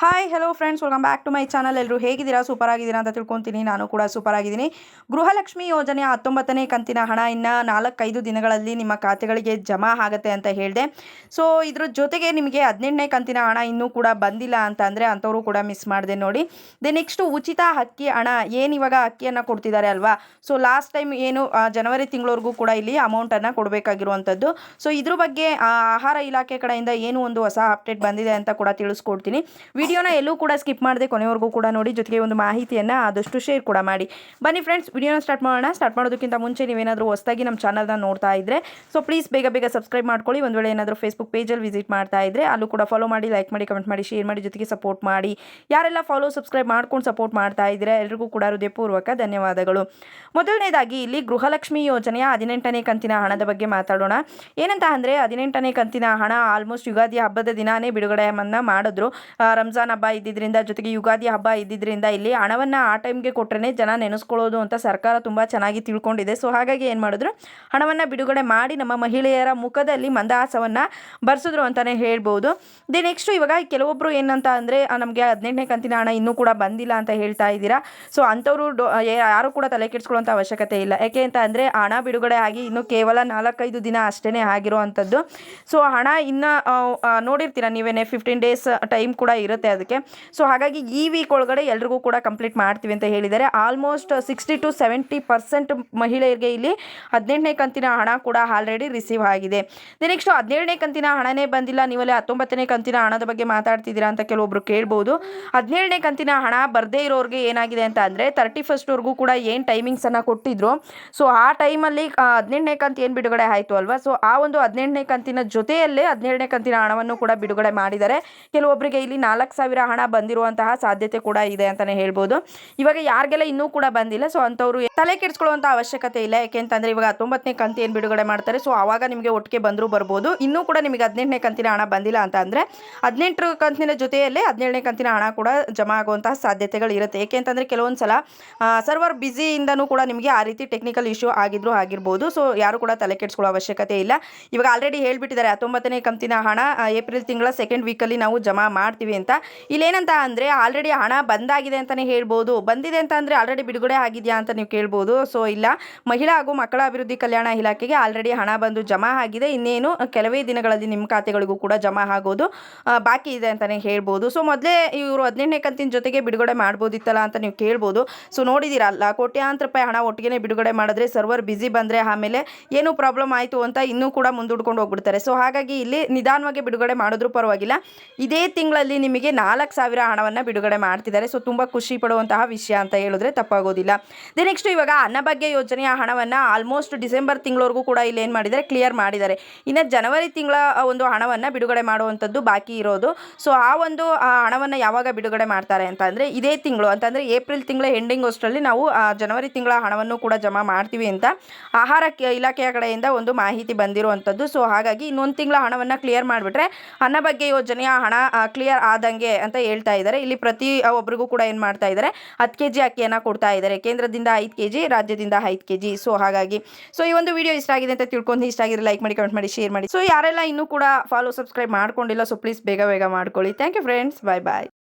Hi hello friends welcome back to my channel ಎಲ್ಲರೂ ಹೇಗಿದ್ದೀರಾ? Super ಆಗಿದ್ದೀರಾ ಅಂತ ತಿಳ್ಕೊತೀನಿ. ನಾನು ಕೂಡ ಸೂಪರ್ ಆಗಿದ್ದೀನಿ ಗೃಹಲಕ್ಷ್ಮಿ ಯೋಜನೆ ಹತ್ತೊಂಬತ್ತನೇ ಕಂತಿನ ಹಣ ಇನ್ನು ನಾಲ್ಕೈದು ದಿನಗಳಲ್ಲಿ ನಿಮ್ಮ ಖಾತೆಗಳಿಗೆ ಜಮಾ ಆಗುತ್ತೆ ಅಂತ ಹೇಳಿದೆ. ಸೊ ಇದ್ರ ಜೊತೆಗೆ ನಿಮಗೆ ಹದಿನೆಂಟನೇ ಕಂತಿನ ಹಣ ಇನ್ನೂ ಕೂಡ ಬಂದಿಲ್ಲ ಅಂತ ಅಂದರೆ ಅಂಥವರು ಕೂಡ ಮಿಸ್ ಮಾಡಿದೆ ನೋಡಿ. ದೆ ನೆಕ್ಸ್ಟು ಉಚಿತ ಅಕ್ಕಿ ಹಣ, ಏನು ಇವಾಗ ಅಕ್ಕಿಯನ್ನು ಕೊಡ್ತಿದ್ದಾರೆ ಅಲ್ವಾ? ಸೊ ಲಾಸ್ಟ್ ಟೈಮ್ ಏನು ಜನವರಿ ತಿಂಗಳವರೆಗೂ ಕೂಡ ಇಲ್ಲಿ ಅಮೌಂಟನ್ನು ಕೊಡಬೇಕಾಗಿರುವಂಥದ್ದು. ಸೊ ಇದ್ರ ಬಗ್ಗೆ ಆಹಾರ ಇಲಾಖೆ ಕಡೆಯಿಂದ ಏನು ಒಂದು ಹೊಸ ಅಪ್ಡೇಟ್ ಬಂದಿದೆ ಅಂತ ಕೂಡ ತಿಳಿಸ್ಕೊಡ್ತೀನಿ. ವಿಡಿಯೋನ ಎಲ್ಲೂ ಕೂಡ ಸ್ಕಿಪ್ ಮಾಡದೆ ಕೊನೆವರೆಗೂ ಕೂಡ ನೋಡಿ ಜೊತೆಗೆ ಒಂದು ಮಾಹಿತಿಯನ್ನು ಆದಷ್ಟು ಶೇರ್ ಕೂಡ ಮಾಡಿ. ಬನ್ನಿ ಫ್ರೆಂಡ್ಸ್ ವಿಡಿಯೋನ ಸ್ಟಾರ್ಟ್ ಮಾಡೋಣ. ಸ್ಟಾರ್ಟ್ ಮಾಡೋದಕ್ಕಿಂತ ಮುಂಚೆ ನೀವೇನಾದರೂ ಹೊಸದಾಗಿ ನಮ್ಮ ಚಾನಲ್ನ ನೋಡ್ತಾ ಇದ್ದರೆ ಸೊ ಪ್ಲೀಸ್ ಬೇಗ ಬೇಗ ಸಬ್ಸ್ಕ್ರೈಬ್ ಮಾಡ್ಕೊಳ್ಳಿ. ಒಂದು ವೇಳೆ ಏನಾದರೂ ಫೇಸ್ಬುಕ್ ಪೇಜಲ್ಲಿ ವಿಸಿಟ್ ಮಾಡ್ತಾ ಇದ್ದರೆ ಅಲ್ಲೂ ಕೂಡ ಫಾಲೋ ಮಾಡಿ ಲೈಕ್ ಮಾಡಿ ಕಮೆಂಟ್ ಮಾಡಿ ಶೇರ್ ಮಾಡಿ ಜೊತೆಗೆ ಸಪೋರ್ಟ್ ಮಾಡಿ. ಯಾರೆಲ್ಲ ಫಾಲೋ ಸಬ್ಸ್ಕ್ರೈಬ್ ಮಾಡ್ಕೊಂಡು ಸಪೋರ್ಟ್ ಮಾಡ್ತಾ ಇದ್ದೀರಾ ಎಲ್ರಿಗೂ ಕೂಡ ಹೃದಯಪೂರ್ವಕ ಧನ್ಯವಾದಗಳು. ಮೊದಲನೇದಾಗಿ ಇಲ್ಲಿ ಗೃಹಲಕ್ಷ್ಮಿ ಯೋಜನೆಯ ಹದಿನೆಂಟನೇ ಕಂತಿನ ಹಣದ ಬಗ್ಗೆ ಮಾತಾಡೋಣ. ಏನಂತ ಅಂದರೆ ಹದಿನೆಂಟನೇ ಕಂತಿನ ಹಣ ಆಲ್ಮೋಸ್ಟ್ ಯುಗಾದಿ ಹಬ್ಬದ ದಿನಾನೇ ಬಿಡುಗಡೆಯನ್ನ ಮಾಡಿದ್ರು. ಆ, ರಂಜಾನ್ ಹಬ್ಬ ಇದ್ದಿದ್ರಿಂದ ಜೊತೆಗೆ ಯುಗಾದಿ ಹಬ್ಬ ಇದ್ದಿದ್ರಿಂದ ಇಲ್ಲಿ ಹಣವನ್ನು ಆ ಟೈಮ್ಗೆ ಕೊಟ್ಟರೆ ಜನ ನೆನೆಸ್ಕೊಳ್ಳೋದು ಅಂತ ಸರ್ಕಾರ ತುಂಬ ಚೆನ್ನಾಗಿ ತಿಳ್ಕೊಂಡಿದೆ. ಸೊ ಹಾಗಾಗಿ ಏನು ಮಾಡಿದ್ರು? ಹಣವನ್ನು ಬಿಡುಗಡೆ ಮಾಡಿ ನಮ್ಮ ಮಹಿಳೆಯರ ಮುಖದಲ್ಲಿ ಮಂದಹಾಸವನ್ನು ಬರ್ಸಿದ್ರು ಅಂತಲೇ ಹೇಳ್ಬೋದು. ದೆ ನೆಕ್ಸ್ಟು ಇವಾಗ ಕೆಲವೊಬ್ಬರು ಏನಂತ ಅಂದರೆ ನಮಗೆ ಹದಿನೆಂಟನೇ ಕಂತಿನ ಹಣ ಇನ್ನೂ ಕೂಡ ಬಂದಿಲ್ಲ ಅಂತ ಹೇಳ್ತಾ ಇದ್ದೀರಾ? ಸೊ ಅಂಥವರು ಯಾರು ಕೂಡ ತಲೆ ಕೆಡಿಸ್ಕೊಳ್ಳೋಂಥ ಅವಶ್ಯಕತೆ ಇಲ್ಲ. ಯಾಕೆ ಅಂತ ಅಂದರೆ, ಹಣ ಬಿಡುಗಡೆ ಆಗಿ ಇನ್ನು ಕೇವಲ ನಾಲ್ಕೈದು ದಿನ ಅಷ್ಟೇ ಆಗಿರುವಂಥದ್ದು. ಸೊ ಹಣ ಇನ್ನು ನೋಡಿರ್ತೀರ ನೀವೇನೆ? ಫಿಫ್ಟೀನ್ ಡೇಸ್ ಟೈಮ್ ಕೂಡ ಇರುತ್ತೆ. ಅದಕ್ಕೆ. ಸೊ ಹಾಗಾಗಿ ಈ ವೀಕ್ ಒಳಗಡೆ ಎಲ್ರಿಗೂ ಕೂಡ ಕಂಪ್ಲೀಟ್ ಮಾಡ್ತೀವಿ ಅಂತ ಹೇಳಿದ್ದಾರೆ. Almost sixty to seventy percent ಮಹಿಳೆಯರಿಗೆ ಇಲ್ಲಿ ಹದಿನೆಂಟನೇ ಕಂತಿನ ಹಣ ಕೂಡ ಆಲ್ರೆಡಿ ರಿಸೀವ್ ಆಗಿದೆ. ನೆಕ್ಸ್ಟ್ ಹದಿನೇಳನೇ ಕಂತಿನ ಹಣನೇ ಬಂದಿಲ್ಲ. ನೀವಲ್ಲಿ ಹತ್ತೊಂಬತ್ತನೇ ಕಂತಿನ ಹಣದ ಬಗ್ಗೆ ಮಾತಾಡ್ತಿದ್ದೀರಾ ಅಂತ ಕೆಲವೊಬ್ರು ಕೇಳ್ಬೋದು. ಹದಿನೇಳನೇ ಕಂತಿನ ಹಣ ಬರದೇ ಇರೋರಿಗೆ ಏನಾಗಿದೆ ಅಂತ ಅಂದರೆ ತರ್ಟಿ ಫಸ್ಟ್ವರೆಗೂ ಕೂಡ ಏನು ಟೈಮಿಂಗ್ಸನ್ನು ಕೊಟ್ಟಿದ್ರು. ಸೊ ಆ ಟೈಮಲ್ಲಿ ಹದಿನೆಂಟನೇ ಕಂತು ಏನು ಬಿಡುಗಡೆ ಆಯಿತು ಅಲ್ವಾ? ಸೊ ಆ ಒಂದು ಹದಿನೆಂಟನೇ ಕಂತಿನ ಜೊತೆಯಲ್ಲೇ ಹದಿನೇಳನೇ ಕಂತಿನ ಹಣವನ್ನು ಕೂಡ ಬಿಡುಗಡೆ ಮಾಡಿದ್ದಾರೆ. ಕೆಲವೊಬ್ಬರಿಗೆ ಇಲ್ಲಿ ನಾಲ್ಕು ಸಾವಿರ ಹಣ ಬಂದಿರುವಂತಹ ಸಾಧ್ಯತೆ ಕೂಡ ಇದೆ ಅಂತಲೇ ಹೇಳ್ಬೋದು. ಇವಾಗ ಯಾರಿಗೆಲ್ಲ ಇನ್ನೂ ಕೂಡ ಬಂದಿಲ್ಲ ಸೊ ಅಂಥವ್ರು ತಲೆ ಕೆಡಿಸ್ಕೊಳ್ಳುವಂಥ ಅವಶ್ಯಕತೆ ಇಲ್ಲ. ಯಾಕೆಂತಂದರೆ ಇವಾಗ ಹತ್ತೊಂಬತ್ತನೇ ಕಂತು ಏನು ಬಿಡುಗಡೆ ಮಾಡ್ತಾರೆ ಸೊ ಆವಾಗ ನಿಮಗೆ ಒಟ್ಟಿಗೆ ಬಂದರೂ ಬರ್ಬೋದು. ಇನ್ನೂ ಕೂಡ ನಿಮಗೆ ಹದಿನೆಂಟನೇ ಕಂತಿನ ಹಣ ಬಂದಿಲ್ಲ ಅಂತ ಅಂದರೆ ಹದಿನೆಂಟು ಕಂತಿನ ಜೊತೆಯಲ್ಲೇ ಹದಿನೇಳನೇ ಕಂತಿನ ಹಣ ಕೂಡ ಜಮಾ ಆಗುವಂತಹ ಸಾಧ್ಯತೆಗಳು ಇರುತ್ತೆ. ಏಕೆಂತಂದರೆ ಕೆಲವೊಂದು ಸಲ ಸರ್ವರ್ ಬ್ಯುಸಿಯಿಂದನೂ ಕೂಡ ನಿಮಗೆ ಆ ರೀತಿ ಟೆಕ್ನಿಕಲ್ ಇಶ್ಯೂ ಆಗಿದ್ರು ಆಗಿರ್ಬೋದು. ಸೊ ಯಾರು ಕೂಡ ತಲೆ ಕೆಡಿಸ್ಕೊಳ್ಳೋ ಅವಶ್ಯಕತೆ ಇಲ್ಲ. ಇವಾಗ ಆಲ್ರೆಡಿ ಹೇಳಿಬಿಟ್ಟಿದ್ದಾರೆ, ಹತ್ತೊಂಬತ್ತನೇ ಕಂತಿನ ಹಣ ಏಪ್ರಿಲ್ ತಿಂಗಳ ಸೆಕೆಂಡ್ ವೀಕಲ್ಲಿ ನಾವು ಜಮಾ ಮಾಡ್ತೀವಿ ಅಂತ. ಇಲ್ಲೇನಂತ ಅಂದರೆ ಆಲ್ರೆಡಿ ಹಣ ಬಂದಾಗಿದೆ ಅಂತಲೇ ಹೇಳ್ಬೋದು. ಬಂದಿದೆ ಅಂತ ಅಂದರೆ ಆಲ್ರೆಡಿ ಬಿಡುಗಡೆ ಆಗಿದೆಯಾ ಅಂತ ನೀವು ಕೇಳ್ಬೋದು. ಸೊ ಇಲ್ಲ. ಮಹಿಳಾ ಹಾಗೂ ಮಕ್ಕಳ ಅಭಿವೃದ್ಧಿ ಕಲ್ಯಾಣ ಇಲಾಖೆಗೆ ಆಲ್ರೆಡಿ ಹಣ ಬಂದು ಜಮಾ ಆಗಿದೆ. ಇನ್ನೇನು ಕೆಲವೇ ದಿನಗಳಲ್ಲಿ ನಿಮ್ಮ ಖಾತೆಗಳಿಗೂ ಕೂಡ ಜಮಾ ಆಗೋದು ಬಾಕಿ ಇದೆ ಅಂತಲೇ ಹೇಳ್ಬೋದು. ಸೊ ಮೊದಲೇ ಇವರು ಹದಿನೆಂಟನೇ ಕಂತಿನ ಜೊತೆಗೆ ಬಿಡುಗಡೆ ಮಾಡ್ಬೋದಿತ್ತಲ್ಲ ಅಂತ ನೀವು ಕೇಳ್ಬೋದು. ಸೊ ನೋಡಿದಿರಲ್ಲ ಕೋಟ್ಯಾಂತರ ರೂಪಾಯಿ ಹಣ ಒಟ್ಟಿಗೆ ಬಿಡುಗಡೆ ಮಾಡಿದ್ರೆ ಸರ್ವರ್ ಬ್ಯುಸಿ ಬಂದರೆ ಆಮೇಲೆ ಏನು ಪ್ರಾಬ್ಲಮ್ ಆಯಿತು ಅಂತ ಇನ್ನೂ ಕೂಡ ಮುಂದೂಡ್ಕೊಂಡು ಹೋಗ್ಬಿಡ್ತಾರೆ. ಸೊ ಹಾಗಾಗಿ ಇಲ್ಲಿ ನಿಧಾನವಾಗಿ ಬಿಡುಗಡೆ ಮಾಡಿದ್ರೂ ಪರವಾಗಿಲ್ಲ. ಇದೇ ತಿಂಗಳಲ್ಲಿ ನಿಮಗೆ ನಾಲ್ಕು ಸಾವಿರ ಹಣವನ್ನು ಬಿಡುಗಡೆ ಮಾಡ್ತಿದ್ದಾರೆ. ಸೊ ತುಂಬ ಖುಷಿ ಪಡುವಂತಹ ವಿಷಯ ಅಂತ ಹೇಳಿದ್ರೆ ತಪ್ಪಾಗೋದಿಲ್ಲ. ದಿ ನೆಕ್ಸ್ಟ್ ಇವಾಗ ಅನ್ನಭಾಗ್ಯ ಯೋಜನೆಯ ಹಣವನ್ನು ಆಲ್ಮೋಸ್ಟ್ ಡಿಸೆಂಬರ್ ತಿಂಗಳವರೆಗೂ ಕೂಡ ಇಲ್ಲಿ ಏನು ಮಾಡಿದ್ದಾರೆ? ಕ್ಲಿಯರ್ ಮಾಡಿದ್ದಾರೆ. ಇನ್ನು ಜನವರಿ ತಿಂಗಳ ಒಂದು ಹಣವನ್ನು ಬಿಡುಗಡೆ ಮಾಡುವಂಥದ್ದು ಬಾಕಿ ಇರೋದು. ಸೊ ಆ ಒಂದು ಹಣವನ್ನು ಯಾವಾಗ ಬಿಡುಗಡೆ ಮಾಡ್ತಾರೆ ಅಂತ ಅಂದರೆ ಇದೇ ತಿಂಗಳು. ಅಂತಂದರೆ ಏಪ್ರಿಲ್ ತಿಂಗಳ ಎಂಡಿಂಗ್ ಅಷ್ಟರಲ್ಲಿ ನಾವು ಜನವರಿ ತಿಂಗಳ ಹಣವನ್ನು ಕೂಡ ಜಮಾ ಮಾಡ್ತೀವಿ ಅಂತ ಆಹಾರ ಇಲಾಖೆಯ ಕಡೆಯಿಂದ ಒಂದು ಮಾಹಿತಿ ಬಂದಿರುವಂಥದ್ದು. ಸೊ ಹಾಗಾಗಿ ಇನ್ನೊಂದು ತಿಂಗಳ ಹಣವನ್ನು ಕ್ಲಿಯರ್ ಮಾಡಿಬಿಟ್ರೆ ಅನ್ನಭಾಗ್ಯ ಯೋಜನೆಯ ಹಣ ಕ್ಲಿಯರ್ ಆದಂಗೆ ಅಂತ ಹೇಳ್ತಾ ಇದ್ದಾರೆ. ಇಲ್ಲಿ ಪ್ರತಿ ಒಬ್ಬರಿಗೂ ಕೂಡ ಏನು ಮಾಡ್ತಾ ಇದ್ದಾರೆ? ಹತ್ತು ಕೆ ಜಿ ಅಕ್ಕಿಯನ್ನು ಕೊಡ್ತಾ ಇದ್ದಾರೆ. ಕೇಂದ್ರದಿಂದ ಐದು ಕೆ ಜಿ ರಾಜ್ಯದಿಂದ ಐದು ಕೆ ಜಿ ಸೊ ಹಾಗಾಗಿ ಸೊ ಈ ಒಂದು ವಿಡಿಯೋ ಇಷ್ಟ ಆಗಿದೆ ಅಂತ ತಿಳ್ಕೊಂಡು ಇಷ್ಟ ಆಗಿದ್ರೆ ಲೈಕ್ ಮಾಡಿ ಕಮೆಂಟ್ ಮಾಡಿ ಶೇರ್ ಮಾಡಿ. ಸೊ ಯಾರೆಲ್ಲ ಇನ್ನೂ ಕೂಡ ಫಾಲೋ ಸಬ್ಸ್ಕ್ರೈಬ್ ಮಾಡ್ಕೊಂಡಿಲ್ಲ ಸೊ ಪ್ಲೀಸ್ ಬೇಗ ಬೇಗ ಮಾಡ್ಕೊಳ್ಳಿ. Thank you friends bye bye